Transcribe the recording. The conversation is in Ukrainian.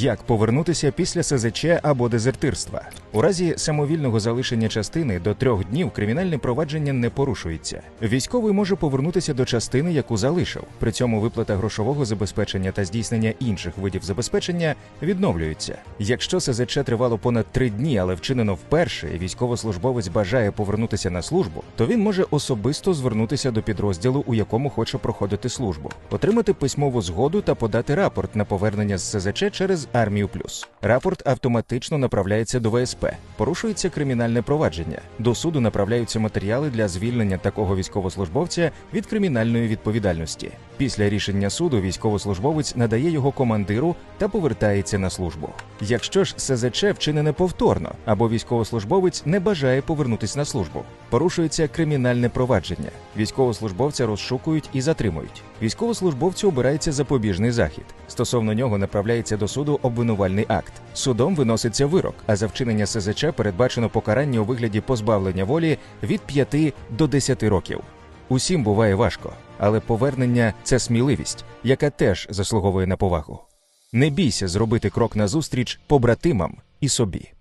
Як повернутися після СЗЧ або дезертирства? У разі самовільного залишення частини до трьох днів кримінальне провадження не порушується. Військовий може повернутися до частини, яку залишив. При цьому виплата грошового забезпечення та здійснення інших видів забезпечення відновлюються. Якщо СЗЧ тривало понад три дні, але вчинено вперше, і військовослужбовець бажає повернутися на службу, то він може особисто звернутися до підрозділу, у якому хоче проходити службу, отримати письмову згоду та подати рапорт на повернення з СЗЧ через Армію Плюс. Рапорт автоматично направляється до ВСП. Порушується кримінальне провадження. До суду направляються матеріали для звільнення такого військовослужбовця від кримінальної відповідальності. Після рішення суду військовослужбовець надає його командиру та повертається на службу. Якщо ж СЗЧ вчинене повторно або військовослужбовець не бажає повернутися на службу, порушується кримінальне провадження. Військовослужбовця розшукують і затримують. Військовослужбовцю обирається запобіжний захід. Стосовно нього направляється до суду обвинувальний акт. Судом виноситься вирок, а за вчинення СЗЧ передбачено покарання у вигляді позбавлення волі від 5 до 10 років. Усім буває важко, але повернення це сміливість, яка теж заслуговує на повагу. Не бійся зробити крок назустріч побратимам і собі.